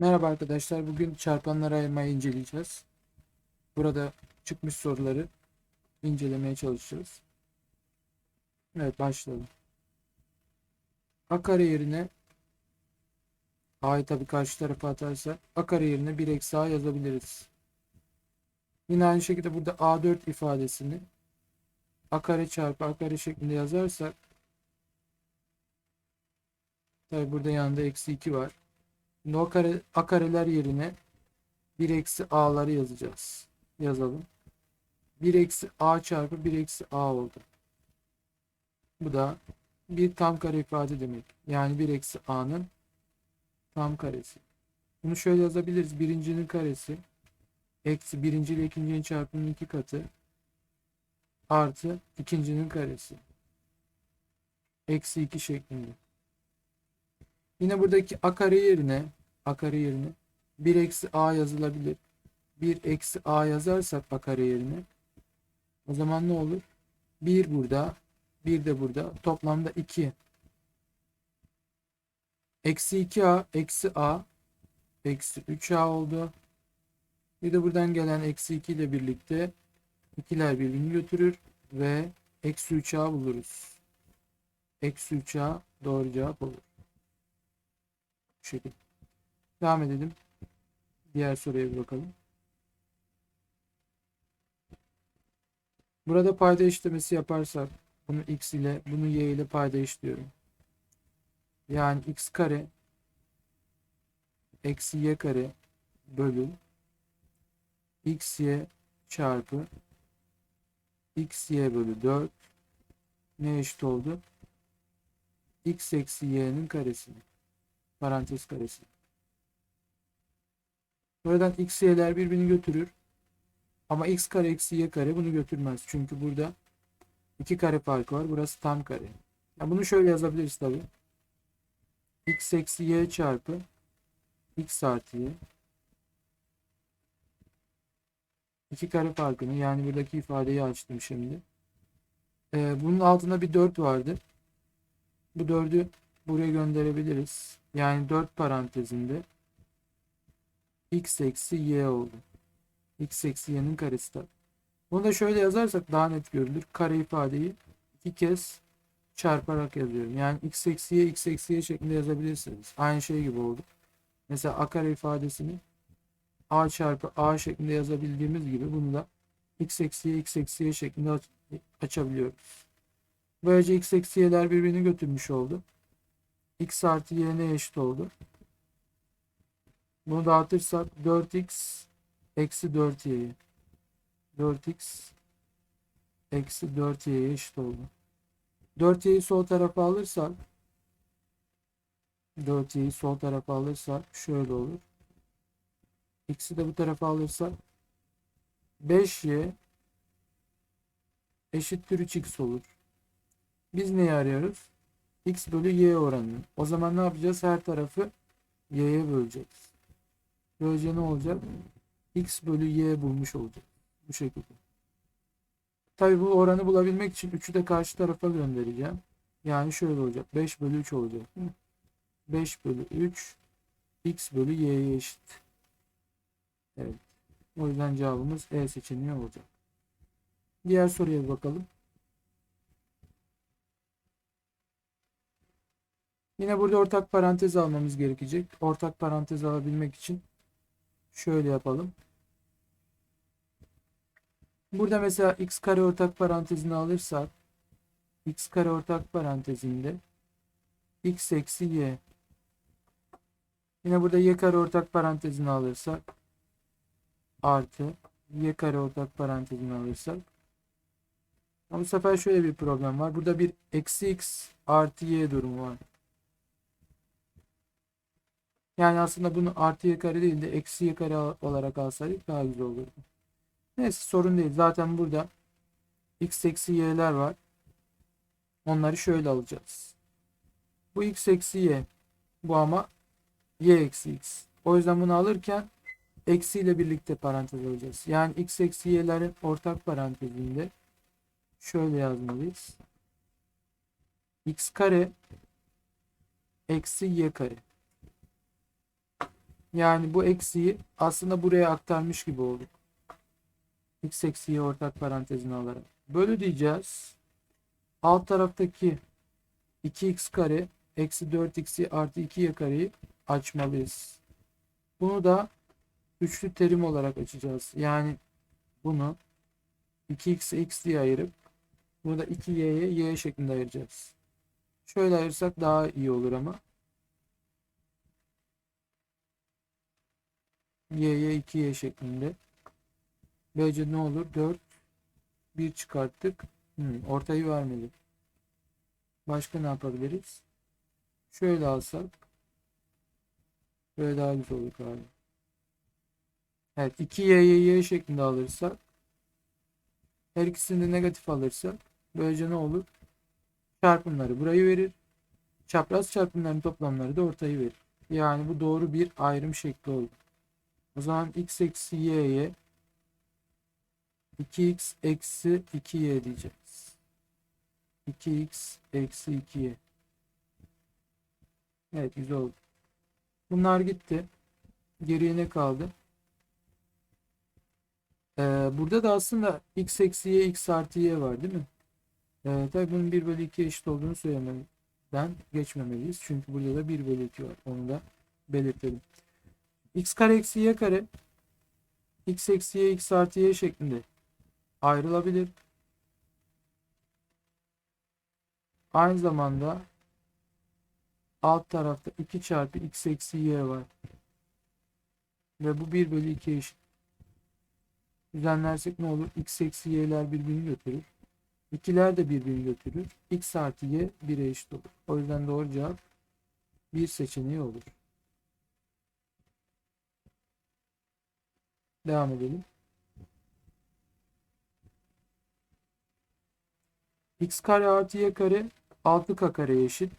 Merhaba arkadaşlar. Bugün çarpanlara ayırmayı inceleyeceğiz. Burada çıkmış soruları incelemeye çalışacağız. Evet başlayalım. A kare yerine A'yı tabii karşı tarafa atarsak A kare yerine 1 eksi A yazabiliriz. Yine aynı şekilde burada A4 ifadesini A kare çarpı A kare şeklinde yazarsak tabii burada yanında eksi 2 var. Şimdi o kare, a kareler yerine 1 eksi a'ları yazacağız. Yazalım. 1 eksi a çarpı 1 eksi a oldu. Bu da bir tam kare ifade demek. Yani 1 eksi a'nın tam karesi. Bunu şöyle yazabiliriz. Birincinin karesi eksi birinci ile ikincinin çarpımının iki katı artı ikincinin karesi eksi 2 şeklinde. Yine buradaki a kare yerine a kare yerine 1 eksi a yazılabilir. 1 eksi a yazarsak a kare yerine o zaman ne olur? 1 burada, 1 de burada. Toplamda 2. Eksi 2a, eksi a, eksi 3a oldu. Bir de buradan gelen eksi 2 ile birlikte ikiler birbirini götürür ve eksi 3a buluruz. Eksi 3a doğru cevap olur. Bu şekilde. Devam edelim. Diğer soruya bir bakalım. Burada payda işlemesi yaparsak bunu x ile bunu y ile payda işliyorum. Yani x kare eksi y kare bölü x y çarpı x y bölü 4 ne eşit oldu? x eksi y'nin karesini parantez karesi. Buradan x y'ler birbirini götürür. Ama x kare eksi y kare bunu götürmez. Çünkü burada iki kare farkı var. Burası tam kare. Yani bunu şöyle yazabiliriz tabi. x eksi y çarpı x artı y. İki kare farkını yani buradaki ifadeyi açtım şimdi. Ee, bunun altında bir 4 vardı. Bu 4'ü buraya gönderebiliriz. Yani 4 parantezinde x eksi y oldu. x eksi y'nin karesi tabi. Bunu da şöyle yazarsak daha net görülür. Kare ifadeyi iki kez çarparak yazıyorum. Yani x eksi y, x eksi y şeklinde yazabilirsiniz. Aynı şey gibi oldu. Mesela a kare ifadesini a çarpı a şeklinde yazabildiğimiz gibi bunu da x eksi y, x eksi y şeklinde aç açabiliyoruz. Böylece x eksi y'ler birbirini götürmüş oldu. X artı y ne eşit oldu? Bunu dağıtırsak 4x eksi 4y 4x eksi 4y'ye eşit oldu. 4y'yi sol tarafa alırsak 4y'yi sol tarafa alırsak şöyle olur. X'i de bu tarafa alırsak 5y eşittir 3x olur. Biz neyi arıyoruz? X bölü y oranını. O zaman ne yapacağız? Her tarafı y'ye böleceğiz. Böylece ne olacak? x bölü y bulmuş olacak. Bu şekilde. Tabi bu oranı bulabilmek için 3'ü de karşı tarafa göndereceğim. Yani şöyle olacak. 5 bölü 3 olacak. 5 bölü 3 x bölü y'ye eşit. Evet. O yüzden cevabımız E seçeneği olacak. Diğer soruya bakalım. Yine burada ortak parantez almamız gerekecek. Ortak parantez alabilmek için şöyle yapalım. Burada mesela x kare ortak parantezini alırsak x kare ortak parantezinde x eksi y yine burada y kare ortak parantezini alırsak artı y kare ortak parantezini alırsak ama bu sefer şöyle bir problem var. Burada bir eksi x artı y durumu var. Yani aslında bunu artı y kare değil de eksi y kare olarak alsaydık daha güzel olurdu. Neyse sorun değil. Zaten burada x eksi y'ler var. Onları şöyle alacağız. Bu x eksi y. Bu ama y eksi x. O yüzden bunu alırken eksi ile birlikte parantez alacağız. Yani x eksi y'lerin ortak parantezinde şöyle yazmalıyız. x kare eksi y kare. Yani bu eksiği aslında buraya aktarmış gibi olduk. X eksiği ortak parantezine alarak. Bölü diyeceğiz. Alt taraftaki 2x kare eksi 4x'i artı 2y kareyi açmalıyız. Bunu da üçlü terim olarak açacağız. Yani bunu 2x'e x diye ayırıp bunu da 2y'ye y şeklinde ayıracağız. Şöyle ayırsak daha iyi olur ama. Y'ye 2y şeklinde. Böylece ne olur? 4 1 çıkarttık. Hmm, ortayı vermedi. Başka ne yapabiliriz? Şöyle alsak. Böyle daha güzel olur abi. Evet 2y'ye y şeklinde alırsak her ikisini de negatif alırsak böylece ne olur? Çarpımları burayı verir. Çapraz çarpımların toplamları da ortayı verir. Yani bu doğru bir ayrım şekli oldu. O zaman x eksi y'ye 2x eksi 2y diyeceğiz. 2x eksi 2y. Evet güzel oldu. Bunlar gitti. Geriye ne kaldı? Ee, burada da aslında x eksi y x artı y var değil mi? Ee, tabii bunun 1 bölü 2 eşit olduğunu söylemeden geçmemeliyiz. Çünkü burada da 1 bölü 2 var. Onu da belirtelim. X kare eksi y kare x eksi y x artı y şeklinde ayrılabilir. Aynı zamanda alt tarafta 2 çarpı x eksi y var. Ve bu 1 bölü 2 eşit. Düzenlersek ne olur? x eksi y'ler birbirini götürür. 2'ler de birbirini götürür. x artı y 1'e eşit olur. O yüzden doğru cevap bir seçeneği olur. Devam edelim. x kare artı y kare 6k kareye eşit.